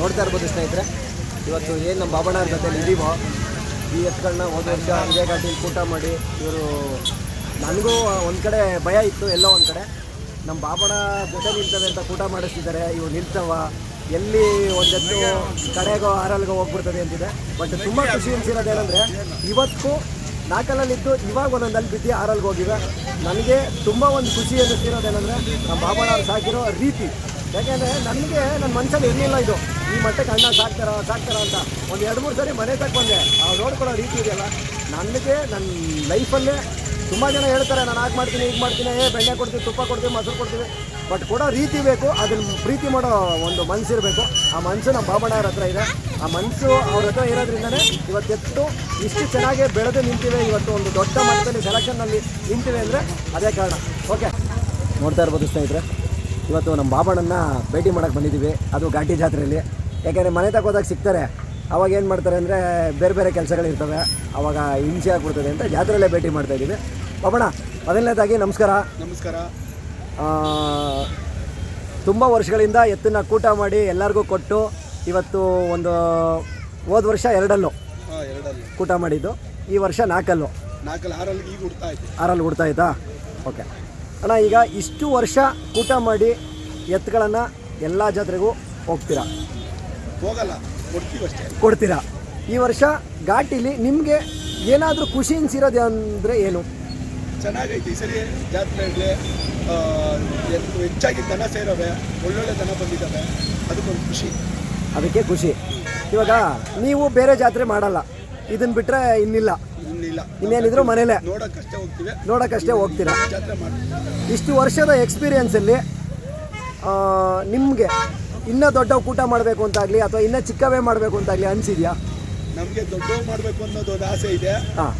ನೋಡ್ತಾ ಇರ್ಬೋದು ಸ್ನೇಹಿತರೆ. ಇವತ್ತು ಏನು ನಮ್ಮ ಬಾಬಣ್ಣವ್ರ ಜೊತೆಲಿ ಇದೀವೋ? ಈ ಎಸ್ಗಳನ್ನ ಹೋದ ವರ್ಷ ಇದೇ ಕೂಟ ಮಾಡಿ ಇವರು ನನಗೂ ಒಂದು ಕಡೆ ಭಯ ಇತ್ತು, ಎಲ್ಲೋ ಒಂದು ಕಡೆ. ನಮ್ಮ ಬಾಬಣ ಜೊತೆ ನಿಲ್ತವೆ ಅಂತ ಕೂಟ ಮಾಡಿಸ್ತಿದ್ದಾರೆ ಇವು ನಿಲ್ತವ. ಎಲ್ಲಿ ಒಂದೆತ್ತು ಕಡೆಗೋ ಆರಲ್ಗೋ ಹೋಗ್ಬಿಡ್ತದೆ ಅಂತಿದೆ. ಬಟ್ ತುಂಬ ಖುಷಿ ಅನಿಸಿರೋದೇನೆಂದರೆ ಇವತ್ತು ನಾಲ್ಕಲ್ಲಲ್ಲಿದ್ದು ಇವಾಗ ಒಂದೊಂದಲ್ಲಿ ಬಿದ್ದು ಆರಲ್ಗೆ ಹೋಗಿವೆ. ನನಗೆ ತುಂಬ ಒಂದು ಖುಷಿ ಅನ್ನಿಸ್ತಿರೋದೇನೆಂದರೆ ನಮ್ಮ ಬಾಬಣ್ಣವ್ರು ಸಾಕಿರೋ ರೀತಿ. ಯಾಕೆಂದರೆ ನನಗೆ ನನ್ನ ಮನಸ್ಸಲ್ಲಿ ಇರಲಿಲ್ಲ ಇದು. ಈ ಮಟ್ಟಕ್ಕೆ ಅಣ್ಣ ಸಾಕ್ತಾರ ಸಾಕ್ತಾರ ಅಂತ. ಒಂದು ಎರಡು ಮೂರು ಸರಿ ಮನೆ ತಕ್ಕ ಬಂದೆ. ಅವ್ರು ನೋಡ್ಕೊಳ್ಳೋ ರೀತಿ ಇದೆಯಲ್ಲ. ನನಗೆ ನನ್ನ ಲೈಫಲ್ಲೇ ತುಂಬ ಜನ ಹೇಳ್ತಾರೆ, ನಾನು ಹಾಗೆ ಮಾಡ್ತೀನಿ ಈಗ ಮಾಡ್ತೀನಿ, ಏ, ಬೆಣ್ಣೆ ಕೊಡ್ತೀವಿ, ತುಪ್ಪ ಕೊಡ್ತೀವಿ, ಮೊಸರು ಕೊಡ್ತೀವಿ. ಬಟ್ ಕೊಡೋ ರೀತಿ ಬೇಕು ಅದನ್ನ ಪ್ರೀತಿ ಮಾಡೋ ಒಂದು ಮನಸ್ಸಿರಬೇಕು ಆ ಮನಸ್ಸು ನಮ್ಮ ಬಾಬಣ್ಣವ್ರ ಹತ್ರ ಇದೆ. ಆ ಮನಸ್ಸು ಅವ್ರ ಹತ್ರ ಇರೋದ್ರಿಂದನೇ ಇವತ್ತೆತ್ತು ಇಷ್ಟು ಚೆನ್ನಾಗಿ ಬೆಳೆದು ನಿಂತಿವೆ. ಇವತ್ತು ಒಂದು ದೊಡ್ಡ ಮಟ್ಟದಲ್ಲಿ ಸೆಲೆಕ್ಷನ್ನಲ್ಲಿ ನಿಂತಿವೆ ಅಂದರೆ ಅದೇ ಕಾರಣ. ಓಕೆ ನೋಡ್ತಾ ಇರ್ಬೋದು ಸ್ನೇಹಿತರೆ, ಇವತ್ತು ನಮ್ಮ ಬಾಬಣ್ಣನ ಭೇಟಿ ಮಾಡೋಕ್ಕೆ ಬಂದಿದ್ದೀವಿ. ಅದು ಘಾಟಿ ಜಾತ್ರೆಯಲ್ಲಿ. ಯಾಕೆಂದರೆ ಮನೆ ತಗೋದಾಗ ಸಿಗ್ತಾರೆ. ಅವಾಗ ಏನು ಮಾಡ್ತಾರೆ ಅಂದರೆ ಬೇರೆ ಬೇರೆ ಕೆಲಸಗಳಿರ್ತವೆ ಅವಾಗ ಹಿಂಸೆ ಆಗ್ಬಿಡ್ತದೆ ಅಂತ ಜಾತ್ರೆಯಲ್ಲೇ ಭೇಟಿ ಮಾಡ್ತಾ ಇದ್ದೀವಿ. ಬಾಬಣ್ಣ ಮೊದಲನೇದಾಗಿ ನಮಸ್ಕಾರ. ನಮಸ್ಕಾರ. ತುಂಬ ವರ್ಷಗಳಿಂದ ಎತ್ತನ್ನ ಕೂಟ ಮಾಡಿ ಎಲ್ಲರಿಗೂ ಕೊಟ್ಟು ಇವತ್ತು ಒಂದು ಹೋದ ವರ್ಷ ಎರಡಲ್ಲೂ ಕೂಟ ಮಾಡಿದ್ದು. ಈ ವರ್ಷ ನಾಲ್ಕಲ್ಲು. ನಾಲ್ಕಲ್ಲಿ ಆರಲ್ಲಿ ಈಗ ಹುಡ್ತಾ ಆರಲ್ಲಿ ಹುಡ್ತಾ ಆಯ್ತಾ ಓಕೆ. ಅಣ್ಣ ಈಗ ಇಷ್ಟು ವರ್ಷ ಕೂಟ ಮಾಡಿ ಎತ್ತುಗಳನ್ನು ಎಲ್ಲ ಜಾತ್ರೆಗೂ ಹೋಗ್ತೀರಾ? ಹೋಗಲ್ಲ ಕೊಡ್ತೀವಿ ಅಷ್ಟೇ. ಕೊಡ್ತೀರಾ? ಈ ವರ್ಷ ಘಾಟಿಲಿ ನಿಮಗೆ ಏನಾದರೂ ಖುಷಿ ಅನ್ಸಿರೋದು ಅಂದರೆ ಏನು? ಚೆನ್ನಾಗೈತಿ ಈ ಸರಿ ಜಾತ್ರೆ ಇರಲಿ. ಎತ್ತು ಹೆಚ್ಚಾಗಿ ದನ ಸೇರವೆ ಒಳ್ಳೊಳ್ಳೆ ದನ ಬಂದಿದ್ದಾವೆ ಅದಕ್ಕೊಂದು ಖುಷಿ. ಅದಕ್ಕೆ ಖುಷಿ. ಇವಾಗ ನೀವು ಬೇರೆ ಜಾತ್ರೆ ಮಾಡಲ್ಲ. ಇದನ್ನ ಬಿಟ್ಟರೆ ಇನ್ನಿಲ್ಲ. ಇನ್ನಿಲ್ಲ. ಇನ್ನೇನಿದ್ರು ಮನೇಲೆ. ನೋಡೋಕ್ಕಷ್ಟೇ ಹೋಗ್ತೀವಿ. ನೋಡೋಕ್ಕಷ್ಟೇ ಹೋಗ್ತೀರಾ? ಜಾತ್ರೆ ಇಷ್ಟು ವರ್ಷದ ಎಕ್ಸ್ಪೀರಿಯನ್ಸಲ್ಲಿ ನಿಮಗೆ ಇನ್ನೂ ದೊಡ್ಡ ಕೂಟ ಮಾಡಬೇಕು ಅಂತಾಗಲಿ ಅಥವಾ ಇನ್ನೂ ಚಿಕ್ಕವೇ ಮಾಡಬೇಕು ಅಂತಾಗಲಿ ಅನಿಸಿದ್ಯಾ? ನಮಗೆ ದೊಡ್ಡ ಮಾಡಬೇಕು ಅನ್ನೋದು ಒಂದು ಆಸೆ ಇದೆ.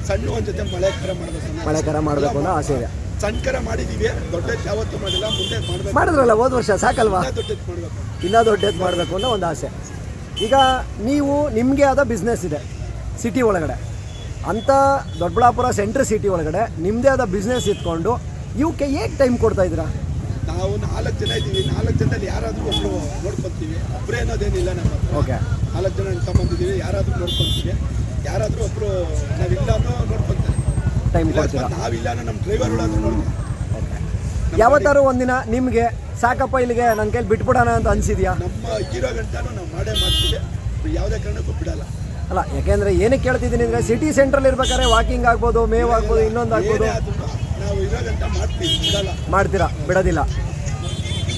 ಸಣ್ಣ ಒಂದು ಜೊತೆ ಮಳೆ ಕರ ಮಾಡಬೇಕು ಅನ್ನೋ ಮಳೆ ಕರ ಮಾಡಬೇಕು ಅನ್ನೋ ಆಸೆ ಇದೆ. ಸಣ್ಣ ಕರ ಮಾಡಿದ್ದೀವಿ ದೊಡ್ಡ ಯಾವತ್ತು ಮಾಡಿಲ್ಲ ಮುಂದೆ ಮಾಡಬೇಕು. ಮಾಡಿದ್ರಲ್ಲ ಹೋದ ವರ್ಷ ಸಾಕಲ್ವಾ? ದೊಡ್ಡದ್ದು ಮಾಡಬೇಕು. ಇನ್ನೂ ದೊಡ್ಡದು ಮಾಡಬೇಕು ಅನ್ನೋ ಒಂದು ಆಸೆ. ಈಗ ನೀವು ನಿಮಗೆ ಆದ ಬಿಸ್ನೆಸ್ ಇದೆ ಸಿಟಿ ಒಳಗಡೆ. ಅಂಥ ದೊಡ್ಡಬಳ್ಳಾಪುರ ಸೆಂಟ್ರ್ ಸಿಟಿ ಒಳಗಡೆ ನಿಮ್ಮದೇ ಆದ ಬಿಸ್ನೆಸ್ ಇಟ್ಕೊಂಡು ಇವಕ್ಕೆ ಹೇಗೆ ಟೈಮ್ ಕೊಡ್ತಾ ಇದ್ದೀರಾ? ನಾವು ನಾಲ್ಕು ಜನ ಇದ್ದೀವಿ. ನಾಲ್ಕು ಜನದಲ್ಲಿ ಯಾರಾದರೂ ಒಬ್ಬರು ನೋಡ್ಕೊತೀವಿ. ಒಬ್ಬರೇ ಅನ್ನೋದೇನಿಲ್ಲ ನಮ್ಮ ಹತ್ರ. ಓಕೆ. ನಾಲ್ಕು ಜನ ತಗೊಂಡಿದ್ದೀವಿ. ಯಾರಾದರೂ ನೋಡ್ಕೊತೀವಿ. ಯಾರಾದರೂ ಒಬ್ಬರು ನಾವಿಲ್ಲ ಅನ್ನೋ ನೋಡ್ಕೊತಾರೆ. ಟೈಮ್ ನಾವಿಲ್ಲ ಅನ್ನೋ ನಮ್ಮ ಡ್ರೈವರ್ ನೋಡ್ತೀವಿ ಯಾವತ್ತಾರು ಒಂದಿನ ನಿಮಗೆ ಸಾಕಪ್ಪ ಇಲ್ಲಿಗೆ ನನ್ನ ಕೈಲಿ ಬಿಟ್ಬಿಡೋಣ ಅಂತ ಅನಿಸಿದ್ಯಾ? ನಮ್ಮ ಹೀರೋ ಗಂಟನೂ ನಾವು ಮಾಡೇ ಮಾಡ್ತೀವಿ. ಯಾವುದೇ ಕಾರಣಕ್ಕೂ ಬಿಡಲ್ಲ. ಅಲ್ಲ ಯಾಕೆಂದರೆ ಏನಕ್ಕೆ ಕೇಳ್ತಿದ್ದೀನಿ ಅಂದರೆ ಸಿಟಿ ಸೆಂಟ್ರಲ್ಲಿ ಇರ್ಬೇಕಾದ್ರೆ ವಾಕಿಂಗ್ ಆಗ್ಬೋದು ಮೇವ್ ಆಗ್ಬೋದು ಇನ್ನೊಂದು ಆಗ್ಬೋದು. ಮಾಡ್ತೀರಾ? ಬಿಡೋದಿಲ್ಲ.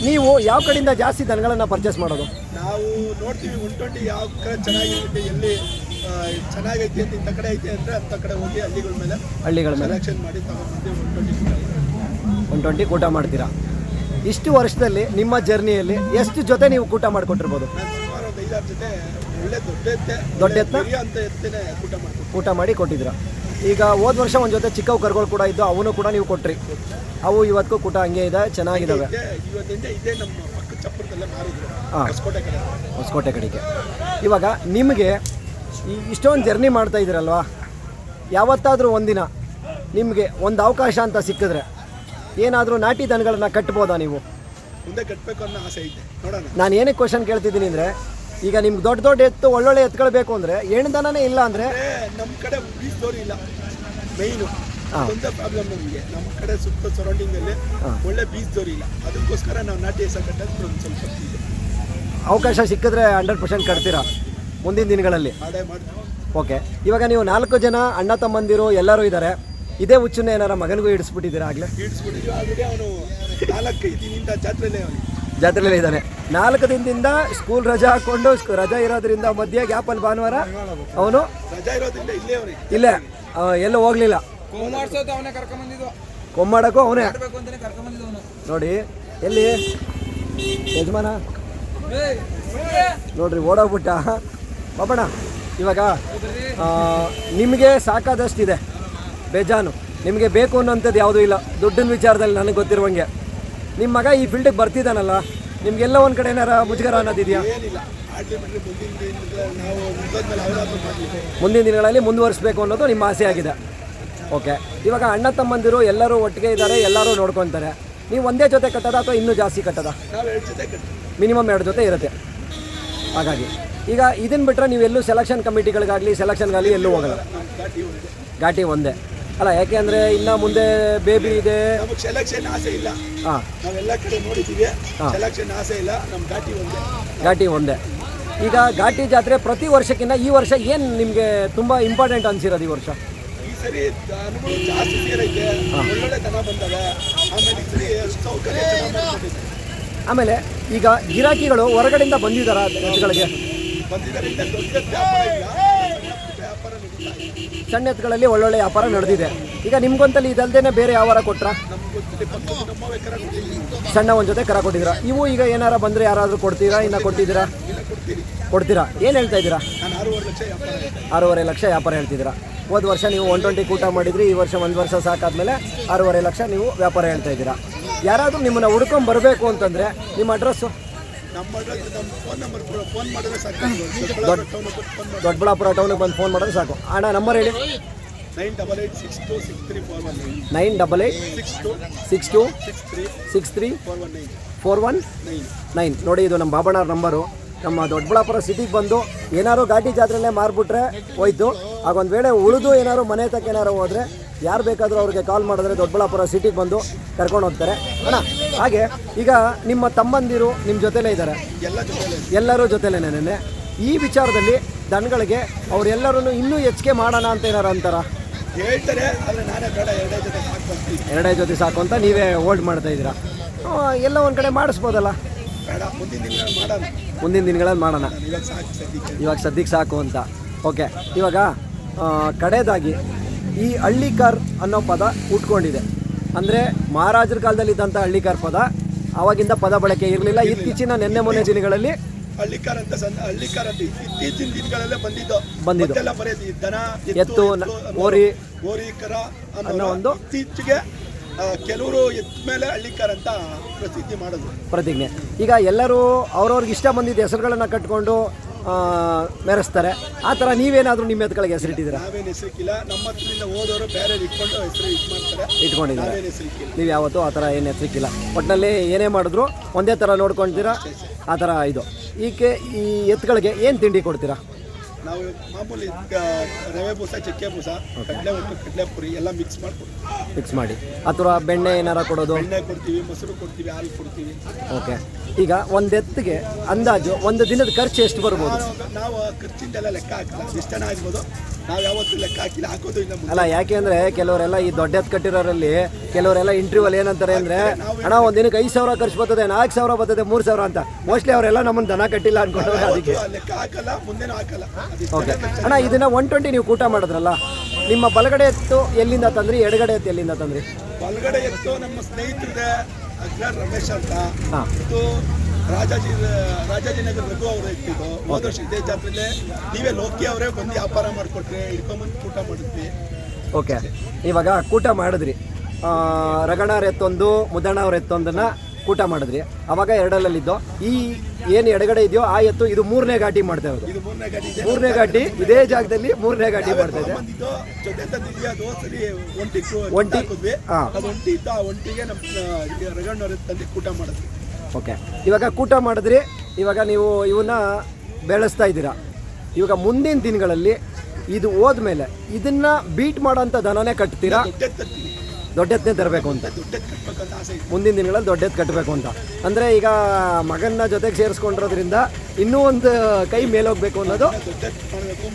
ನೀವು ಯಾವ ಕಡೆಯಿಂದ ಜಾಸ್ತಿ ದನಗಳನ್ನು ಪರ್ಚೇಸ್ ಮಾಡೋದು? ನಾವು ನೋಡ್ತೀವಿ ಟ್ವೆಂಟಿ ಯಾವ ಕಡೆ ಚೆನ್ನಾಗಿರುತ್ತೆ ಎಲ್ಲಿ ಚೆನ್ನಾಗೈತಿ ಅಂತ ಇಂಥ ಕಡೆ ಐತೆ ಅಂದರೆ ಅಂಥ ಕಡೆ ಹೋಗಿ ಹಳ್ಳಿಗಳ ಮೇಲೆ ಹಳ್ಳಿಗಳ ಮೇಲೆ. ಸೆಲೆಕ್ಷನ್ ಮಾಡಿ ತಗೊಂಡು ಒನ್ ಟ್ವೆಂಟಿ ಊಟ ಟ್ವೆಂಟಿ ಕೂಟ ಮಾಡ್ತೀರಾ? ಇಷ್ಟು ವರ್ಷದಲ್ಲಿ ನಿಮ್ಮ ಜರ್ನಿಯಲ್ಲಿ ಎಷ್ಟು ಜೊತೆ ನೀವು ಊಟ ಮಾಡಿಕೊಟ್ಟಿರ್ಬೋದು? ಸುಮಾರು ಒಂದು ಐದಾರು ಜೊತೆ ಒಳ್ಳೆ ದೊಡ್ಡ ಎತ್ತೆ ದೊಡ್ಡ ಊಟ ಅಂತ ಎತ್ತೇನೆ ಊಟ ಮಾಡ್ತೀವಿ ಕೂಟ ಮಾಡಿ ಕೊಟ್ಟಿದ್ದೀರಾ? ಈಗ ಹೋದ ವರ್ಷ ಒಂದು ಜೊತೆ ಚಿಕ್ಕವು ಕರ್ಗಳು ಕೂಡ ಇದ್ದು ಅವನು ಕೂಡ ನೀವು ಕೊಟ್ರಿ. ಅವು ಇವತ್ತು ಕೂಡ ಹಂಗೆ ಇದೆ ಚೆನ್ನಾಗಿದ್ದಾವೆ ಹಾಂ. ಹೊಸಕೋಟೆ ಕಡೆ. ಹೊಸಕೋಟೆ ಕಡೆಗೆ. ಇವಾಗ ನಿಮಗೆ ಈ ಇಷ್ಟೊಂದು ಜರ್ನಿ ಮಾಡ್ತಾ ಇದ್ದೀರಲ್ವಾ? ಯಾವತ್ತಾದರೂ ಒಂದಿನ ನಿಮಗೆ ಒಂದು ಅವಕಾಶ ಅಂತ ಸಿಕ್ಕಿದ್ರೆ ಏನಾದರೂ ನಾಟಿ ದನಗಳನ್ನ ಕಟ್ಬೋದಾ ನೀವು? ಮುಂದೆ ಕಟ್ಟಬೇಕು ಅನ್ನೋ ಆಸೆ ಇದೆ. ನೋಡೋಣ. ನಾನು ಏನಕ್ಕೆ ಕ್ವಶನ್ ಕೇಳ್ತಿದ್ದೀನಿ ಅಂದರೆ ಈಗ ನಿಮ್ಗೆ ದೊಡ್ಡ ದೊಡ್ಡ ಎತ್ತು ಒಳ್ಳೊಳ್ಳೆ ಎತ್ಕೊಳ್ಬೇಕು ಅಂದರೆ ಹೆಣ್ದನನೇ ಇಲ್ಲ ಅಂದರೆ? ನಮ್ಮ ಕಡೆ ಬೀಚ್ ದೋರಿ ಇಲ್ಲ. ಮೈನು ಹಾಂ. ಅದೊಂದೇ ಪ್ರಾಬ್ಲಮ್ ನಮಗೆ. ನಮ್ಮ ಕಡೆ ಸುತ್ತ ಸರೌಂಡಿಂಗ್ ಅಲ್ಲಿ ಒಳ್ಳೆ ಬೀಚ್ ದೊರಿ ಇಲ್ಲ. ಅದಕ್ಕೋಸ್ಕರ ನಾವು ನಾಟಿ ಹೆಸ ಕಟ್ಟೋದು ಒಂದು ಸ್ವಲ್ಪ ಇದೆ. ಅವಕಾಶ ಸಿಕ್ಕಿದ್ರೆ ಹಂಡ್ರೆಡ್ ಪರ್ಸೆಂಟ್ ಕಟ್ತೀರಾ ಮುಂದಿನ ದಿನಗಳಲ್ಲಿ? ಮಾಡ್ತೀವಿ. ಓಕೆ ಇವಾಗ ನೀವು ನಾಲ್ಕು ಜನ ಅಣ್ಣ ತಮ್ಮಂದಿರು ಎಲ್ಲರೂ ಇದ್ದಾರೆ ಇದೇ ಹುಚ್ಚನ್ನ ಏನಾರ ಮಗನಿಗೂ ಇಡಿಸ್ಬಿಟ್ಟಿದ್ದೀರಾ ಆಗಲೇ? ಈಡ್ಸ್ಬಿಟ್ಟಿದ್ವಿ ಆಲ್ರೆಡಿ ಅವನು ನಾಲ್ಕೈದು ದಿನದಿಂದ ಜಾತ್ರೆಲೇ ಅವನು. ಜಾತ್ರೆಲೇ ಇದ್ದಾನೆ. ನಾಲ್ಕು ದಿನದಿಂದ ಸ್ಕೂಲ್ ರಜಾ ಹಾಕೊಂಡು ಸ್ಕೂ- ರಜಾ ಇರೋದ್ರಿಂದ ಮಧ್ಯೆ ಗ್ಯಾಪಲ್ಲಿ ಭಾನುವಾರ ಅವನು ಇಲ್ಲ ಎಲ್ಲ ಹೋಗ್ಲಿಲ್ಲ. ಕೊಮ್ಮಾಡಕ್ಕೂ ಅವನೇ ನೋಡಿ ಎಲ್ಲಿ? ಯಜಮಾನ? ನೋಡ್ರಿ ಓಡೋಗ್ಬಿಟ್ಟ. ಬಾಬಣ್ಣ ಇವಾಗ ಆ, ನಿಮಗೆ ಸಾಕಾದಷ್ಟಿದೆ. ಬೇಜಾನು. ನಿಮಗೆ ಬೇಕು ಅನ್ನೋಂಥದ್ದು ಯಾವುದೂ ಇಲ್ಲ. ದುಡ್ಡಿನ ವಿಚಾರದಲ್ಲಿ ನನಗೆ ಗೊತ್ತಿರುವಂಗೆ. ನಿಮ್ಮ ಮಗ ಈ ಫೀಲ್ಡಿಗೆ ಬರ್ತಿದ್ದಾನಲ್ಲ ನಿಮ್ಗೆಲ್ಲ ಒಂದು ಕಡೆ ಏನಾರ ಮುಜುಗರ ಅನ್ನೋದಿದೆಯಾ ಮುಂದಿನ ದಿನಗಳಲ್ಲಿ ಮುಂದುವರಿಸಬೇಕು ಅನ್ನೋದು ನಿಮ್ಮ ಆಸೆ ಆಗಿದೆ. ಓಕೆ ಇವಾಗ ಅಣ್ಣ ತಮ್ಮಂದಿರು ಎಲ್ಲರೂ ಒಟ್ಟಿಗೆ ಇದ್ದಾರೆ ಎಲ್ಲರೂ ನೋಡ್ಕೊತಾರೆ. ನೀವು ಒಂದೇ ಜೊತೆ ಕಟ್ಟದ ಅಥವಾ ಇನ್ನೂ ಜಾಸ್ತಿ ಕಟ್ಟದ? ಮಿನಿಮಮ್ ಎರಡು ಜೊತೆ ಇರುತ್ತೆ. ಹಾಗಾಗಿ ಈಗ ಇದನ್ನು ಬಿಟ್ಟರೆ ನೀವು ಎಲ್ಲೂ ಸೆಲೆಕ್ಷನ್ ಕಮಿಟಿಗಳಿಗಾಗಲಿ ಸೆಲೆಕ್ಷನ್ಗಾಗಲಿ ಎಲ್ಲೂ ಹೋಗಲ್ಲ. ಘಾಟಿ ಒಂದೇ. ಅಲ್ಲ ಯಾಕೆ ಅಂದರೆ ಇನ್ನು ಮುಂದೆ ಬೇಬಿ ಇದೆ. ನಮಗೆ ಸೆಲೆಕ್ಷನ್ ಆಸೆ ಇಲ್ಲ. ಹಾಂ. ನಾವೆಲ್ಲ ಕಡೆ ನೋಡಿದ್ದೀವಿ. ಸೆಲೆಕ್ಷನ್ ಆಸೆ ಇಲ್ಲ. ನಮ್ಮ ಘಾಟಿ ಒಂದೇ. ಘಾಟಿ ಒಂದೇ. ಈಗ ಘಾಟಿ ಜಾತ್ರೆ ಪ್ರತಿ ವರ್ಷಕ್ಕಿಂತ ಈ ವರ್ಷ ಏನು ನಿಮಗೆ ತುಂಬ ಇಂಪಾರ್ಟೆಂಟ್ ಅನ್ಸಿರೋದು ಈ ವರ್ಷ? ಈ ಸರಿ ಅನುಭವ ಜಾಸ್ತಿ ಸೇರೈತೆ. ಒಳ್ಳೊಳ್ಳೆ ದನ ಬಂದವೆ. ಆಮೇಲೆ ಈ ಸರಿ ಸೌಕರ್ಯ ಚೆನ್ನಾಗಿ ಆಮೇಲೆ ಈಗ ಗಿರಾಕಿಗಳು ಹೊರಗಡೆಯಿಂದ ಬಂದಿದ್ದಾರೆ ಎತ್ತುಗಳಿಗೆ ಬಂದಿದ್ದರಿಂದ ದೊಡ್ಡ ವ್ಯಾಪಾರ ಇಲ್ಲ. ಸಣ್ಣ ಪುಟ್ಟ ವ್ಯಾಪಾರ ನಡೀತಾ ಇದೆ. ಸಣ್ಣ ಎತ್ತುಗಳಲ್ಲಿ ಒಳ್ಳೊಳ್ಳೆ ವ್ಯಾಪಾರ ನಡೆದಿದೆ. ಈಗ ನಿಮ್ಗೊಂತಲ್ಲಿ ಇದಲ್ದೇನೆ ಬೇರೆ ಯಾವಾರ ಕೊಟ್ರ? ಸಣ್ಣ ಒಂದು ಜೊತೆ ಕರ ಕೊಟ್ಟಿದ್ದೀರಾ? ಇವು ಈಗ ಏನಾರ ಬಂದರೆ ಯಾರಾದರೂ ಕೊಡ್ತೀರಾ? ಇನ್ನ ಕೊಟ್ಟಿದ್ದೀರಾ? ಕೊಡ್ತೀರಾ? ಏನು ಹೇಳ್ತಾ ಇದ್ದೀರಾ? ಆರೂವರೆ ಲಕ್ಷ ವ್ಯಾಪಾರ ಹೇಳ್ತಿದ್ದೀರಾ. ಹೋದ ವರ್ಷ ನೀವು ಒನ್ ಟ್ವೆಂಟಿ ಕೂಟ ಮಾಡಿದ್ರಿ, ಈ ವರ್ಷ ಒಂದು ವರ್ಷ ಸಾಕಾದ್ಮೇಲೆ ಆರೂವರೆ ಲಕ್ಷ ನೀವು ವ್ಯಾಪಾರ ಹೇಳ್ತಾ ಇದ್ದೀರಾ. ಯಾರಾದರೂ ನಿಮ್ಮನ್ನು ಹುಡ್ಕೊಂಡ್ ಬರಬೇಕು ಅಂತಂದರೆ ನಿಮ್ಮ ಅಡ್ರೆಸ್ಸು ನಮ್ಮ ಅಡ್ರೆಸ್ ನಮ್ಮ ಫೋನ್ ನಂಬರ್ ಫೋನ್ ಮಾಡಿದ್ರೆ ಸಾಕು. ಟೌನ್ ದೊಡ್ಡಬಳ್ಳಾಪುರ ಟೌನಿಗೆ ಬಂದು ಫೋನ್ ಮಾಡಿದ್ರೆ ಸಾಕು. ಅಣ್ಣ ನಂಬರ್ ಹೇಳಿ. Nine double eight six two six three four one nine. Nine double eight six two six two six three six three four one nine. Four one nine. Nine. ನೋಡಿ ಇದು ನಮ್ಮ ಬಾಬಣ್ಣವ್ರ number ನಮ್ಮ ದೊಡ್ಡಬಳ್ಳಾಪುರ ಸಿಟಿಗೆ ಬಂದು ಏನಾದ್ರು ಘಾಟಿ ಜಾತ್ರೆನೇ ಮಾರ್ಬಿಟ್ರೆ ಹೋಯ್ತು. ಆಗ ಒಂದು ವೇಳೆ ಉಳಿದು ಏನಾದ್ರು ಮನೆ ತಕ್ಕ ಏನಾರು ಹೋದರೆ ಯಾರು ಬೇಕಾದರೂ ಅವ್ರಿಗೆ ಕಾಲ್ ಮಾಡಿದ್ರೆ ದೊಡ್ಡಬಳ್ಳಾಪುರ ಸಿಟಿಗೆ ಬಂದು ಕರ್ಕೊಂಡು ಹೋಗ್ತಾರೆ. ಅಣ್ಣ ಹಾಗೆ ಈಗ ನಿಮ್ಮ ತಮ್ಮಂದಿರು ನಿಮ್ಮ ಜೊತೆಲೇ ಇದ್ದಾರೆ ಎಲ್ಲರೂ ಜೊತೆಲೇ ನೆನೆ ಈ ವಿಚಾರದಲ್ಲಿ ದನಗಳಿಗೆ ಅವರೆಲ್ಲರೂ ಇನ್ನೂ ಹೆಚ್ಚಿಗೆ ಮಾಡೋಣ ಅಂತ ಏನಾರು ಅಂತಾರ? ಹೇಳ್ತಾರೆ ಎರಡೇ ಜೊತೆ ಸಾಕು ಅಂತ. ನೀವೇ ಹೋಲ್ಡ್ ಮಾಡ್ತಾ ಇದ್ದೀರಾ? ಎಲ್ಲ ಒಂದು ಕಡೆ ಮಾಡಿಸ್ಬೋದಲ್ಲ. ಮುಂದಿನ ದಿನಗಳಲ್ಲಿ ಮಾಡೋಣ. ಇವಾಗ ಸದ್ಯಕ್ಕೆ. ಸಾಕು ಅಂತ. ಓಕೆ ಇವಾಗ ಕಡೆದಾಗಿ ಈ ಹಳ್ಳಿಕಾರ್ ಅನ್ನೋ ಪದ ಉಟ್ಕೊಂಡಿದೆ ಅಂದರೆ ಮಹಾರಾಜರ ಕಾಲದಲ್ಲಿ ಇದ್ದಂಥ ಹಳ್ಳಿಕಾರ್ ಪದ ಆವಾಗಿಂದ ಪದ ಬಳಕೆ ಇರಲಿಲ್ಲ ಇತ್ತೀಚಿನ ನಿನ್ನೆ ಮೊನ್ನೆ ದಿನಗಳಲ್ಲಿ ಹಳ್ಳಿಕಾರ್ ಅಂತ ಸಂದ ಹಳ್ಳಿಕಾರ ಅಂತ ಇತ್ತೀಚಿನ ದಿನಗಳಲ್ಲೇ ಬಂದಿದ್ದು ಬಂದಿದ್ದು. ಬರೆಯೋದು ದನ ಎತ್ತು, ಓರಿ. ಓರಿ ಕರ ಅನ್ನೋ ಒಂದು- ಇತ್ತೀಚೆಗೆ ಕೆಲವರು ಎತ್ತ ಮೇಲೆ ಹಳ್ಳಿಕಾರ ಅಂತ ಪ್ರಸಿದ್ಧಿ ಮಾಡೋದು ಪ್ರತಿಜ್ಞೆ ಈಗ ಎಲ್ಲರೂ ಅವ್ರವ್ರಿಗೆ ಇಷ್ಟ ಬಂದಿದ್ದ ಹೆಸರುಗಳನ್ನು ಕಟ್ಕೊಂಡು ಮೆರೆಸ್ತಾರೆ. ಆ ಥರ ನೀವೇನಾದರೂ ನಿಮ್ಮ ಎತ್ಗಳಿಗೆ ಹೆಸರಿಟ್ಟಿದ್ದೀರಾ? ನಾವೇನು ಹೆಸರಿಕ್ಕಿಲ್ಲ ನಮ್ಮ ಹತ್ರದಿಂದ ಹೋದವರು ಬೇರೆ ಇಟ್ಕೊಂಡು ಹೆಸರು ಇದು ಮಾಡ್ತಾರೆ. ಇಟ್ಕೊಂಡಿದ್ದೀರಾ? ನಾವೇನು ಹೆಸರಿಕ್ಕಿಲ್ಲ ನೀವು ಯಾವತ್ತೂ ಆ ಥರ ಏನು ಹೆಸರಿಕ್ಕಿಲ್ಲ ಒಟ್ಟಿನಲ್ಲಿ ಏನೇ ಮಾಡಿದ್ರು ಒಂದೇ ಥರ ನೋಡ್ಕೊಳ್ತೀರಾ ಆ ಥರ ಇದು. ಈಕೆ ಈ ಎತ್ಗಳಿಗೆ ಏನು ತಿಂಡಿ ಕೊಡ್ತೀರಾ? ನಾವು ಮಾಮೂಲಿ ರವೆ ಬೂಸ ಚಕ್ಕೆ ಬೂಸ ಕಡಲೆ ಒಟ್ಟು ಕಡಲೆ ಪುರಿ ಎಲ್ಲ ಮಿಕ್ಸ್ ಮಾಡ್ಕೊಡ್ತೀವಿ. ಮಿಕ್ಸ್ ಮಾಡಿ. ಅಥವಾ ಬೆಣ್ಣೆ ಏನಾರ ಕೊಡೋದು? ಬೆಣ್ಣೆ ಕೊಡ್ತೀವಿ ಮೊಸರು ಕೊಡ್ತೀವಿ ಹಾಲು ಕೊಡ್ತೀವಿ. ಓಕೆ ಈಗ ಒಂದು ಎತ್ತಿಗೆ ಅಂದಾಜು ಒಂದು ದಿನದ ಖರ್ಚು ಎಷ್ಟು ಬರ್ಬೋದು? ನಾವು- ನಾವು ಖರ್ಚಿಂದೆಲ್ಲ ಲೆಕ್ಕ ಹಾಕಲ್ಲ. ಎಷ್ಟು ಜನ ಆಗ್ಬೋದು. ನಾವು ಯಾವತ್ತೂ ಲೆಕ್ಕ ಹಾಕಿಲ್ಲ ಹಾಕೋದು ಇಲ್ಲ ಮುಂದೆ. ಅಲ್ಲ ಯಾಕೆ ಅಂದ್ರೆ ಕೆಲವರೆಲ್ಲ ಈ ದೊಡ್ಡ ಎತ್ ಕಟ್ಟಿರೋರಲ್ಲಿ ಕೆಲವರೆಲ್ಲ ಇಂಟರ್ವ್ಯೂಲ್ ಏನಂತಾರೆ ಅಂದ್ರೆ ಅಣ್ಣ ಒಂದಿನಕ್ಕೆ ದಿನಕ್ಕೆ ಐದು ಸಾವಿರ ಖರ್ಚು ಬರ್ತದೆ ನಾಲ್ಕು ಸಾವಿರ ಬರ್ತದೆ ಮೂರು ಸಾವಿರ ಅಂತ. ಮೋಸ್ಟ್ಲಿ ಅವರೆಲ್ಲ ನಮ್ಮನ್ನು ದನ ಕಟ್ಟಿಲ್ಲ ಅನ್ಕೊಂಡ್ರೆ ಅದಕ್ಕೆ. ಯಾವತ್ತೂ ಲೆಕ್ಕ ಹಾಕಲ್ಲ ಮುಂದೆನೂ ಹಾಕಲ್ಲ. ಅದು ಓಕೆ ಅಣ್ಣ ಇದನ್ನ ಒನ್ ಟ್ವೆಂಟಿ ನೀವು ಕೂಟ ಮಾಡಿದ್ರಲ್ಲ ನಿಮ್ಮ ಬಲಗಡೆ ಎತ್ತು ಎಲ್ಲಿಂದ ತಂದ್ರಿ ಎಡಗಡೆ ಎತ್ತು ಎಲ್ಲಿಂದ ತಂದ್ರಿ? ಒಳಗಡೆ ಎತ್ತು ನಮ್ಮ ಸ್ನೇಹಿತರಿದೆ ಅಗ್ರ ರಮೇಶ್ ಅಂತ. ಹಾಂ. ರಾಜಾಜಿ ರಾಜಾಜಿನಗರ ರಘು ಅವರು ಇರ್ತಿದ್ದು ಹೋದ ವರ್ಷ ಇದೇ ಜಾತ್ರೆಲೆ ನೀವೇ ಲೋಕಿ ಅವರೇ ಬಂದು ವ್ಯಾಪಾರ ಮಾಡಿಕೊಟ್ರೆ ಇಟ್ಕೊಂಬಂದು ಕೂಟ ಮಾಡಿದ್ವಿ ಓಕೆ. ಇವಾಗ ಕೂಟ ಮಾಡಿದ್ರಿ. ರಗಣಾರ್ ರಗಣವ್ರ ಎತ್ತೊಂದು ಮುದ್ದಣ್ಣವ್ರ ಎತ್ತೊಂದನ್ನ ಕೂಟ ಮಾಡಿದ್ರಿ. ಅವಾಗ ಎರಡಲ್ಲಿದ್ದು ಈ ಏನು ಎಡಗಡೆ ಇದೆಯೋ ಆ ಎತ್ತು ಇದು ಮೂರನೇ ಘಾಟಿ ಮಾಡ್ತಾ ಇರೋದು. ಇದು ಮೂರನೇ ಗಾಡಿ ಇದೆ. ಮೂರನೇ ಘಾಟಿ ಇದೇ ಜಾಗದಲ್ಲಿ ಮೂರನೇ ಘಾಟಿ ಮಾಡ್ತಾ ಇದೆ. ಬಂದಿದ್ದು ಜೊತೆ ತಂದಿದ್ವಿ ಅದು ಸರಿ ಒಂಟಿ ಒಂಟಿ? ಹಾಕಿದ್ವಿ. ಹಾ. ಅದು ಒಂಟಿ ಇತ್ತು ಆ ಒಂಟಿಗೆ ನಮ್ಮ ರಗಣ್ಣವ್ರ ತಂದು ಕೂಟ ಮಾಡಿದ್ವಿ. ಓಕೆ. ಇವಾಗ ಕೂಟ ಮಾಡಿದ್ರಿ, ಇವಾಗ ನೀವು ಇವನ್ನ ಬೆಳೆಸ್ತಾ ಇದ್ದೀರಾ. ಇವಾಗ ಮುಂದಿನ ದಿನಗಳಲ್ಲಿ ಇದು ಹೋದ್ಮೇಲೆ ಇದನ್ನ ಬೀಟ್ ಮಾಡೋಂಥ ದನನೇ ಕಟ್ತೀರಾ? ದುಡ್ಡೆ ತರ್ತೀವಿ ದೊಡ್ಡ ಎತ್ತನೇ ತರಬೇಕು ಅಂತ. ಮುಂದಿನ ದಿನಗಳಲ್ಲಿ ದೊಡ್ಡ ಎತ್ತು ಕಟ್ಟಬೇಕು ಅಂತ. ಅಂದರೆ ಈಗ ಮಗನ ಜೊತೆಗೆ ಸೇರಿಸ್ಕೊಂಡಿರೋದ್ರಿಂದ ಇನ್ನೂ ಒಂದು ಕೈ ಮೇಲೋಗ್ಬೇಕು ಅನ್ನೋದು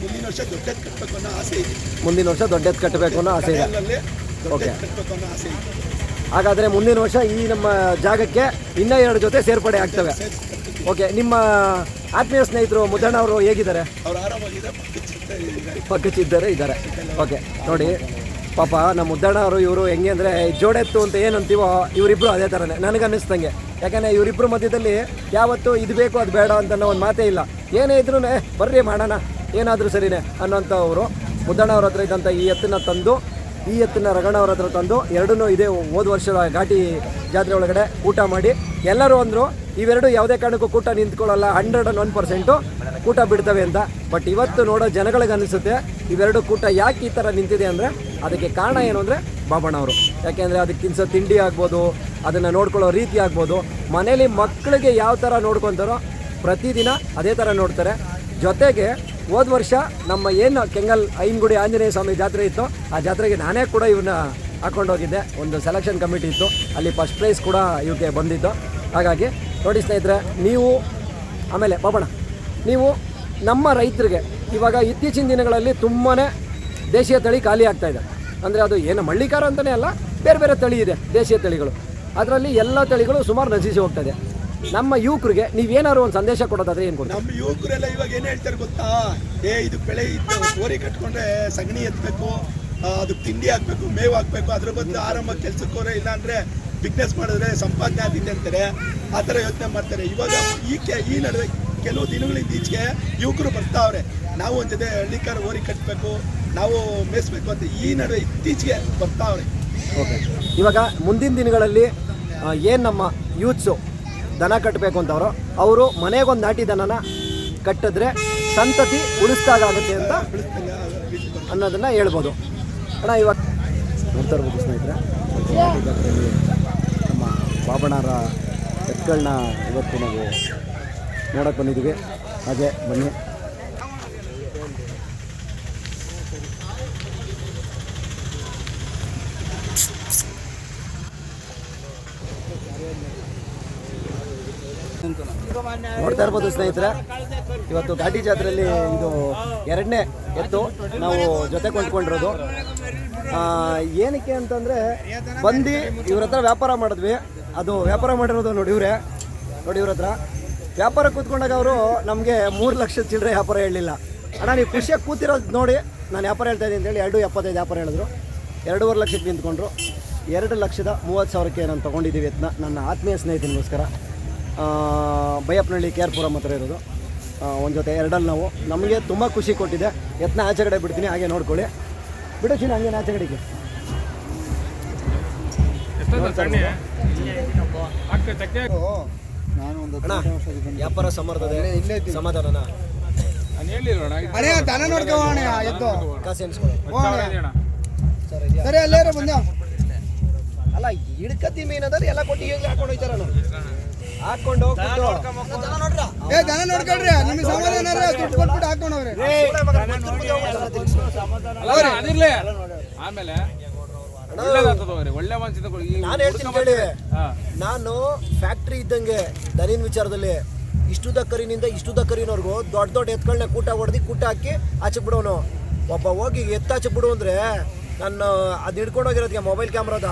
ಮುಂದಿನ ವರ್ಷ ದೊಡ್ಡೆ ಕಟ್ಬೇಕು ಅನ್ನೋ ಆಸೆ ಇದೆ. ಮುಂದಿನ ವರ್ಷ ದೊಡ್ಡ ಎತ್ತು ಕಟ್ಟಬೇಕು ಅನ್ನೋ ಆಸೆ ಇದೆ. ಕೈಯಲ್ಲಿ ಹಾಗಾದರೆ ಮುಂದಿನ ವರ್ಷ ಈ ನಮ್ಮ ಜಾಗಕ್ಕೆ ಇನ್ನೂ ಎರಡು ಜೊತೆ ಸೇರ್ಪಡೆ ಆಗ್ತವೆ. ಓಕೆ, ನಿಮ್ಮ ಆತ್ಮೀಯ ಸ್ನೇಹಿತರು ಮುದ್ದಣ್ಣ ಅವರು ಹೇಗಿದ್ದಾರೆ? ಪಕ್ಕದ ಇದ್ದಾರೆ. ಓಕೆ, ನೋಡಿ, ಪಾಪ ನಮ್ಮ ಮುದ್ದಣ್ಣ ಅವರು ಇವರು ಹೆಂಗೆ ಅಂದರೆ ಜೋಡೆತ್ತು ಅಂತ ಏನು ಅಂತೀವೋ ಇವರಿಬ್ಬರು ಅದೇ ಥರನೇ ನನಗೆ ಅನ್ನಿಸ್ದಂಗೆ ಯಾಕಂದರೆ ಇವರಿಬ್ಬರು ಮಧ್ಯದಲ್ಲಿ ಯಾವತ್ತೂ ಇದು ಬೇಕು, ಅದು ಬೇಡ ಅಂತ ಅನ್ನೋ ಒಂದು ಮಾತೇ ಇಲ್ಲ. ಏನೇ ಇದ್ರೂ ಬರ್ರಿ ಮಾಡೋಣ, ಏನಾದರೂ ಸರಿನೇ ಅನ್ನೋಂಥವ್ರು ಮುದ್ದಣ್ಣ ಅವ್ರ ಹತ್ರ ಇದ್ದಂಥ ಈ ಎತ್ತನ್ನ ತಂದು ಈ ಎತ್ತನ್ನ ರಗಣ್ಣವ್ರ ಹತ್ರ ತಂದು ಎರಡನ್ನೂ ಇದೇ ಹೋದ ವರ್ಷದ ಘಾಟಿ ಜಾತ್ರೆ ಒಳಗಡೆ ಊಟ ಮಾಡಿ. ಎಲ್ಲರೂ ಅಂದರು ಇವೆರಡು ಯಾವುದೇ ಕಾರಣಕ್ಕೂ ಕೂಟ ನಿಂತ್ಕೊಳ್ಳಲ್ಲ ಹಂಡ್ರೆಡ್ ಆ್ಯಂಡ್ ಒನ್ ಪರ್ಸೆಂಟು ಕೂಟ ಬಿಡ್ತವೆ ಅಂತ. ಬಟ್ ಇವತ್ತು ನೋಡೋ ಜನಗಳಿಗೆ ಅನಿಸುತ್ತೆ, ಇವೆರಡು ಕೂಟ ಯಾಕೆ ಈ ಥರ ನಿಂತಿದೆ ಅಂದರೆ ಅದಕ್ಕೆ ಕಾರಣ ಏನು ಅಂದರೆ ಬಾಬಣ್ಣವರು ಯಾಕೆಂದರೆ ಅದಕ್ಕೆ ತಿನ್ಸೋ ತಿಂಡಿ ಆಗ್ಬೋದು, ಅದನ್ನು ನೋಡ್ಕೊಳ್ಳೋ ರೀತಿ ಆಗ್ಬೋದು. ಮನೇಲಿ ಮಕ್ಕಳಿಗೆ ಯಾವ ಥರ ನೋಡ್ಕೊತಾರೋ ಪ್ರತಿದಿನ ಅದೇ ಥರ ನೋಡ್ತಾರೆ. ಜೊತೆಗೆ ಹೋದ ವರ್ಷ ನಮ್ಮ ಏನು ಕೆಂಗಲ್ ಐನಗುಡಿ ಆಂಜನೇಯ ಸ್ವಾಮಿ ಜಾತ್ರೆ ಇತ್ತು, ಆ ಜಾತ್ರೆಗೆ ನಾನೇ ಕೂಡ ಇವನ್ನ ಹಾಕ್ಕೊಂಡೋಗಿದ್ದೆ ಒಂದು ಸೆಲೆಕ್ಷನ್ ಕಮಿಟಿ ಇತ್ತು. ಅಲ್ಲಿ ಫಸ್ಟ್ ಪ್ರೈಸ್ ಕೂಡ ಇವಕ್ಕೆ ಬಂದಿತ್ತು. ಹಾಗಾಗಿ ನೋಡಿ ಸ್ನೇಹಿತರೆ, ನೀವು ಆಮೇಲೆ ಬಾಬಣ್ಣ ನೀವು ನಮ್ಮ ರೈತರಿಗೆ ಇವಾಗ ಇತ್ತೀಚಿನ ದಿನಗಳಲ್ಲಿ ತುಂಬಾ ದೇಶೀಯ ತಳಿ ಖಾಲಿ ಆಗ್ತಾ ಇದೆ. ಅಂದರೆ ಅದು ಏನು ಮಳ್ಳಿಕಾರ ಅಂತಲೇ ಅಲ್ಲ, ಬೇರೆ ಬೇರೆ ತಳಿ ಇದೆ, ದೇಶೀಯ ತಳಿಗಳು. ಅದರಲ್ಲಿ ಎಲ್ಲ ತಳಿಗಳು ಸುಮಾರು ನಶಿಸಿ ಹೋಗ್ತಾ ಇದೆ. ನಮ್ಮ ಯುವಕರಿಗೆ ನೀವೇನಾದ್ರು ಒಂದು ಸಂದೇಶ ಕೊಡೋದಾದ್ರೆ ಏನು ಕೊಡ್ತೀವಿ ನಮ್ಮ ಯುವಕರೆಲ್ಲ ಇವಾಗ ಏನ್ ಹೇಳ್ತಾರೆ ಗೊತ್ತಾ? ಏ ಇದು ಬೆಳೆ ಇತ್ತು ಕೋರಿ ಕಟ್ಕೊಂಡ್ರೆ ಸಗಣಿ ಎತ್ತಬೇಕು ಅದಕ್ಕೆ ತಿಂಡಿ ಹಾಕ್ಬೇಕು ಮೇವು ಹಾಕ್ಬೇಕು ಅದ್ರ ಬದಲು ಆರಂಭ ಕೆಲ್ಸಕ್ಕೆ ಹೋದ್ರೆ ಇಲ್ಲ ಅಂದ್ರೆ ಬಿಸ್ನೆಸ್ ಮಾಡಿದ್ರೆ ಸಂಪಾದನೆ ಆಗಿದೆ ಅಂತಾರೆ. ಆ ಥರ ಯೋಚನೆ ಮಾಡ್ತಾರೆ. ಇವಾಗ ಈ ಕೆ ಈ ನಡುವೆ ಕೆಲವು ದಿನಗಳಿಂದ ಈಚೆಗೆ ಯುವಕರು ಬರ್ತಾವ್ರೆ ನಾವು ಒಂದ್ ಜೊತೆ ಹಳ್ಳಿಕಾರ ಓರಿ ಕಟ್ಟಬೇಕು ನಾವು ಮೇಯಿಸ್ಬೇಕು ಅಂತ ಈ ನಡುವೆ ಇತ್ತೀಚೆಗೆ ಬರ್ತಾವ್ರೆ ಓಕೆ ಇವಾಗ ಮುಂದಿನ ದಿನಗಳಲ್ಲಿ ಏನು ನಮ್ಮ ಯೂತ್ಸು ದನ ಕಟ್ಟಬೇಕು ಅಂತವರು. ಅವರು ಮನೆಗೊಂದು ನಾಟಿ ದನನ ಕಟ್ಟಿದ್ರೆ ಸಂತತಿ ಉಳಿಸ್ದಾಗುತ್ತೆ ಅಂತ ಅನ್ನೋದನ್ನು ಹೇಳ್ಬೋದು. ಅಣ್ಣ ಇವಾಗ ನೋಡ್ತಾ ಸ್ನೇಹಿತರೆ. ನಮ್ಮ ಬಾಬಣ್ಣರ ಎತ್ತುಗಳನ್ನ ಇವತ್ತು ನಾವು ನೋಡಕ್ಕೆ ಬಂದಿದ್ದೀವಿ. ಹಾಗೆ ಬನ್ನಿ ನೋಡ್ತಾ ಇರ್ಬೋದು ಸ್ನೇಹಿತರೆ, ಇವತ್ತು ಘಾಟಿ ಜಾತ್ರೆಯಲ್ಲಿ ಇದು ಎರಡನೇ ಎತ್ತು ನಾವು ಜೊತೆ ಕೊಂಡ್ಕೊಂಡಿರೋದು ಏನಕ್ಕೆ ಅಂತಂದರೆ ಬಂದು ಇವ್ರ ಹತ್ರ ವ್ಯಾಪಾರ ಮಾಡಿದ್ವಿ. ಅದು ವ್ಯಾಪಾರ ಮಾಡಿರೋದು ನೋಡಿ ಇವರೇ, ನೋಡಿ ಇವ್ರ ಹತ್ರ. ವ್ಯಾಪಾರ ಕೂತ್ಕೊಂಡಾಗ ಅವರು ನಮಗೆ ಮೂರು ಲಕ್ಷ ಚಿಲ್ಲರೆ ವ್ಯಾಪಾರ ಹೇಳಲಿಲ್ಲ. ಅಣ್ಣ, ನೀವು ಖುಷಿಯಾಗಿ ಕೂತಿರೋದು ನೋಡಿ, ನಾನು ವ್ಯಾಪಾರ ಹೇಳ್ತಾ ಇದ್ದೀನಿ ಅಂತೇಳಿ ಎರಡು ಎಪ್ಪತ್ತೈದು ವ್ಯಾಪಾರ ಹೇಳಿದ್ರು. ಎರಡೂವರೆ ಲಕ್ಷಕ್ಕೆ ನಿಂತ್ಕೊಂಡ್ರು. ಎರಡು ಲಕ್ಷದ ಮೂವತ್ತು ಸಾವಿರಕ್ಕೆ ನಾನು ತೊಗೊಂಡಿದ್ದೀವಿ ಎತ್ತನ್ನ ನನ್ನ ಆತ್ಮೀಯ ಸ್ನೇಹಿತನಿಗೋಸ್ಕರ. ಬೈಯಪ್ಪನಹಳ್ಳಿ ಕೆ ಆರ್ ಪುರಂ ಹತ್ರ ಇರೋದು. ಒಂದು ಜೊತೆ ಎರಡಲ್ಲಿ ನಾವು. ನಮಗೆ ತುಂಬ ಖುಷಿ ಕೊಟ್ಟಿದೆ. ಯತ್ನ ಆಚೆ ಕಡೆ ಬಿಡ್ತೀನಿ ಹಾಗೆ ನೋಡ್ಕೊಳ್ಳಿ. ಬಿಡು ಚಿನ್ನ ಹಂಗೆ ಆಚೆ ಕಡೆಗೆ. ಅಣ್ಣ ವ್ಯಾಪಾರ ಸಮರ್ಥದೆ ಸಮಾಧಾನನ? ಸರ್ ಸರಿ ಅಲ್ಲೇ ಬಂದ ಅಲ್ಲ ಹಿಡ್ಕತ್ತಿ ಮೀನದ್ರೆ ಎಲ್ಲ ಕೊಟ್ಟು ಹೇಗೆ ಹಾಕೊಂಡು ಹೋಯ್ತಾರಣ್ಣ. ಹಾಕೊಂಡು ಹೋಗ್ಬಿಟ್ಟು. ಏ ದನ ನೋಡ್ಕೊಳ್ರಿ ನಿಮ್ಗೆ ಸಮಾಧಾನ ದುಡ್ಡು ಕೊಟ್ಬಿಟ್ಟು ಹಾಕೊಂಡವ್ರಿ ಅದಿರ್ಲಿ. ಆಮೇಲೆ ಒಳ್ಳೇದಾಗ್ತದವ್ರಿ ಒಳ್ಳೆ ಮನ್ಸಿದ ನಾನು ಹೇಳ್ತೀನಿ ಕೇಳಿ. ನಾನು ಫ್ಯಾಕ್ಟ್ರಿ ಇದ್ದಂಗೆ ದನಿನ ವಿಚಾರದಲ್ಲಿ ಇಷ್ಟು ದಕ್ಕರಿನಿಂದ ಇಷ್ಟು ದಕ್ಕರಿನವ್ರಿಗೂ ದೊಡ್ಡ ದೊಡ್ಡ ಎತ್ಗಳನ್ನ ಕೂಟ ಹೊಡೆದು ಕೂಟ ಹಾಕಿ ಆಚೆ ಬಿಡೋನು. ಒಬ್ಬ ಹೋಗಿ ಎತ್ತಾಚೆ ಬಿಡು ಅಂದ್ರೆ ನಾನು ಅದ್ ಹಿಡ್ಕೊಂಡು ಹೋಗಿರೋದಕ್ಕೆ ಮೊಬೈಲ್ ಕ್ಯಾಮ್ರಾದ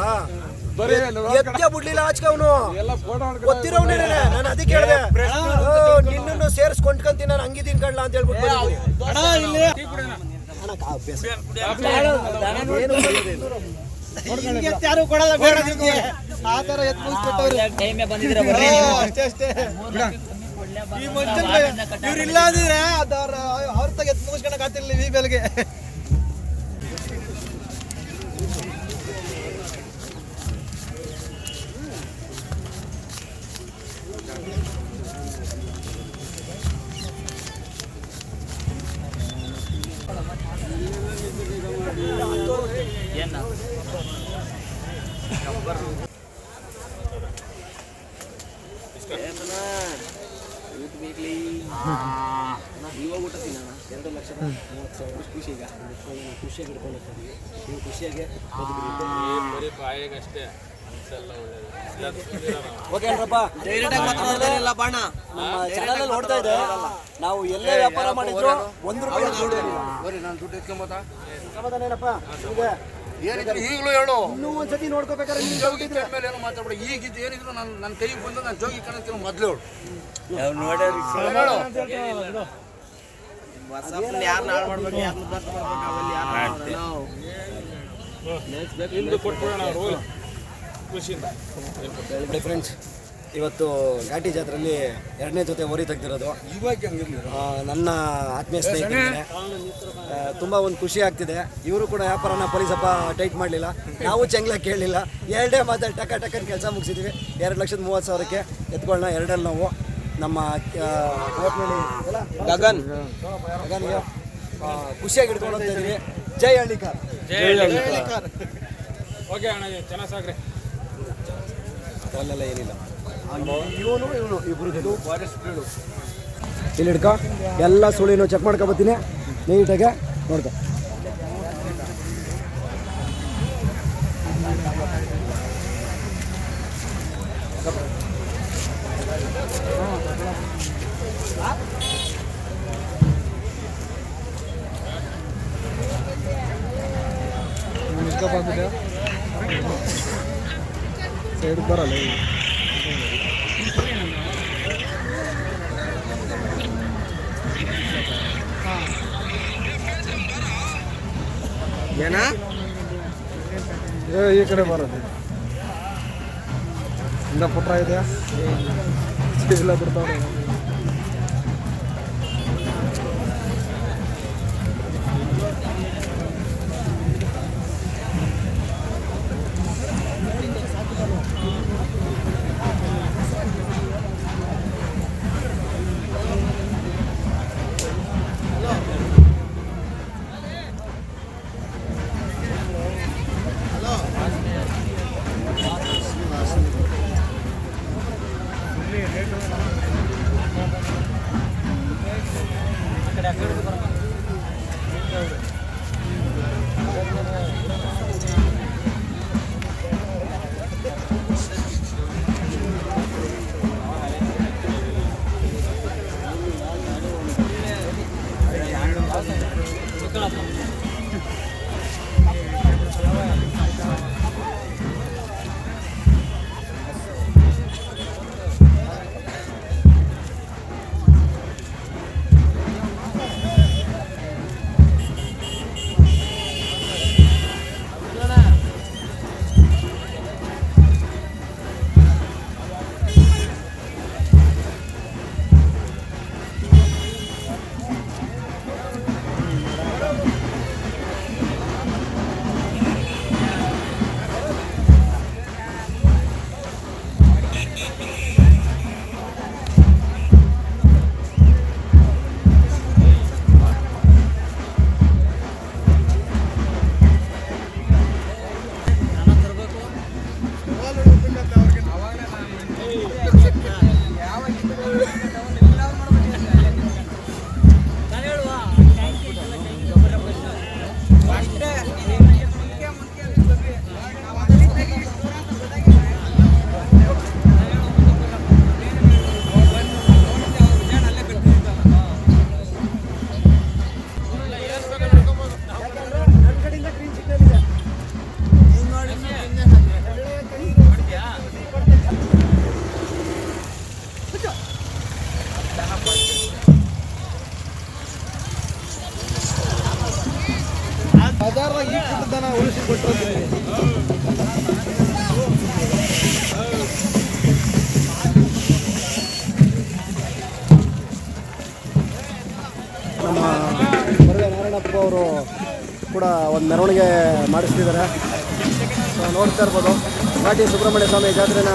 ಎತ್ತೇ ಬಿಡ್ಲಿಲ್ಲ ಆಚೆ ಅವನು. ಗೊತ್ತಿರೋನೇ ನಾನು ಅದಕ್ಕೆ ಹೇಳಿದೆ. ನಿನ್ನನ್ನು ಸೇರಿಸ್ಕೊಂಡ್ಕಂತೀನಿ ನಾನು ಹಂಗಿದ್ದೀನಿ ಕಡ್ಲ ಅಂತ ಹೇಳ್ಬಿಟ್ಟು. ಯಾರು ಕೊಡಲ್ಲ ಬೇಡ ಆ ತರ ಎತ್ ಅಷ್ಟೇ ಅಷ್ಟೇ. ಈ ಮನುಷ್ಯನ್ ಇವ್ರು ಇಲ್ಲ ಅಂದ್ರೆ ಅವ್ರ ತಗ ಎತ್ ಮುಗಿಸ್ಕೊಳಕ್ ಈ ಬೆಲ್ಗೆ ಇವಾಗ ಊಟ ತಿನ್ನೋಣ ಎರಡು ಲಕ್ಷದ ಮೂವತ್ತು ಸಾವಿರ ಖುಷಿ ಈಗ ಖುಷಿಯಾಗಿ ಹಿಡ್ಕೊಂಡು ಹೋಗ್ತೀವಿ ನೀವು ಖುಷಿಯಾಗಿ ಬರೀ ಬಾಯಿಗಷ್ಟೇ ಅನ್ಸಲ್ಲ ಓಕೆ ಅಲ್ರಪ್ಪ ನಮ್ಮ ಚಾನಲ್ ನೋಡ್ತಾ ಇದೆ ನಾವು ಎಲ್ಲೇ ವ್ಯಾಪಾರ ಮಾಡಿದ್ರು ಒಂದು ರೂಪಾಯಿ. ನಾನು ದುಡ್ಡು ಎತ್ಕೊಂಬೋದಾ ಸಮಾಧಾನ ಏನಪ್ಪ? ಏನಿದ್ರು ಈಗಲೂ ಹೇಳು. ಇನ್ನೂ ಒಂದ್ಸತಿ ನೋಡ್ಕೋಬೇಕಾದ್ರೆ ಮೇಲೆ ಏನು ಮಾತಾಡ್ಬೇಡ. ಈಗಿದ್ದು ಏನಿದ್ರು ನಾನು ನನ್ನ ಕೈಗೆ ಬಂದು ನಾನು ಜೋಗಿ ಮೊದಲು ಹೇಳು. ನಿಮ್ದು ಕೊಟ್ಬಿಡೋಣ ರೋಲ್ ಖುಷಿಯಿಂದ. ನೋಡಿ ಫ್ರೆಂಡ್ಸ್ ಇವತ್ತು ಘಾಟಿ ಜಾತ್ರೆಯಲ್ಲಿ ಎರಡನೇ ಜೊತೆ ಓರಿ ತೆಗ್ದಿರೋದು. ನನ್ನ ಆತ್ಮೀಯ ಸ್ನೇಹಿತರಿಗೆ. ತುಂಬ ಒಂದು ಖುಷಿ ಆಗ್ತಿದೆ. ಇವರು ಕೂಡ ವ್ಯಾಪಾರನ ಪೊಲೀಸಪ್ಪ ಟೈಟ್ ಮಾಡಲಿಲ್ಲ. ನಾವು ಚೆಂಗ್ಲ ಕೇಳಲಿಲ್ಲ. ಎರಡೇ ಮಾತಾಡಿ ಟಕ ಟಕ್ಕನ ಕೆಲಸ ಮುಗಿಸಿದ್ವಿ. ಎರಡು ಲಕ್ಷದ ಮೂವತ್ತು ಸಾವಿರಕ್ಕೆ ಎತ್ಕೊಳ್ಳೋಣ ಎರಡಲ್ಲಿ ನಾವು. ನಮ್ಮ ಗಗನ್. ಗಗನ್ಗೆ ಖುಷಿಯಾಗಿ ಹಿಡ್ಕೊಂಡು ಜೈ ಇದೀವಿ ಜೈ ಹಳ್ಳಿಕಾರ್. ಓಕೆ ಅಣ್ಣ ಚೆನ್ನಾಗಿ ಸಾಕ್ರಿ ಅದರಲ್ಲೆಲ್ಲ ಏನಿಲ್ಲ. ಇಲ್ಲಿ ಹಿಡ್ಕ. ಎಲ್ಲ ಸುಳಿನೂ ಚೆಕ್ ಮಾಡ್ಕೊಬತ್ತೀನಿ ನೀಟಾಗೆ ನೋಡ್ಕೊ. ಸೈಡ್ ಬರಲ್ಲ ಏನ? ಈ ಕಡೆ ಬರೋದು. ಇಂದ ಪುಟ್ರ ಇದೆಯಾ? ಇಲ್ಲ ಬಿಡ್ತಾವ್ರೆ. ಮಾಡಿಸ್ತಿದ್ದಾರೆ. ನೋಡ್ತಾ ಇರ್ಬೋದು. ಪಾಟಿ ಸುಬ್ರಹ್ಮಣ್ಯ ಸ್ವಾಮಿ ಜಾತ್ರೆನ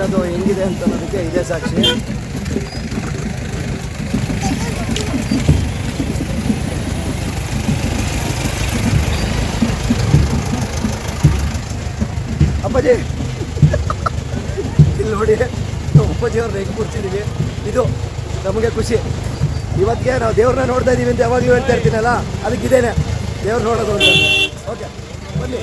ಮುಂದಿನದು ಹೆಂಗಿದೆ ಅಂತ ಅನ್ನೋದಕ್ಕೆ ಇದೇ ಸಾಕ್ಷಿ. ಅಪ್ಪಾಜಿ. ಇಲ್ಲಿ ನೋಡಿ ಅಪ್ಪಾಜಿ ಅವ್ರನ್ನ ಹೆಂಗೆ ಇದು ನಮಗೆ ಖುಷಿ. ಇವತ್ತಿಗೆ ನಾವು ದೇವ್ರನ್ನ ನೋಡ್ತಾ ಇದ್ದೀವಿ ಅಂತ ಯಾವಾಗಲೂ ಹೇಳ್ತಾ ಇರ್ತೀನಲ್ಲ ಅದಕ್ಕಿದ್ದೇನೆ ದೇವ್ರು ನೋಡೋದು ಅಂತ ಓಕೆ, ಬನ್ನಿ.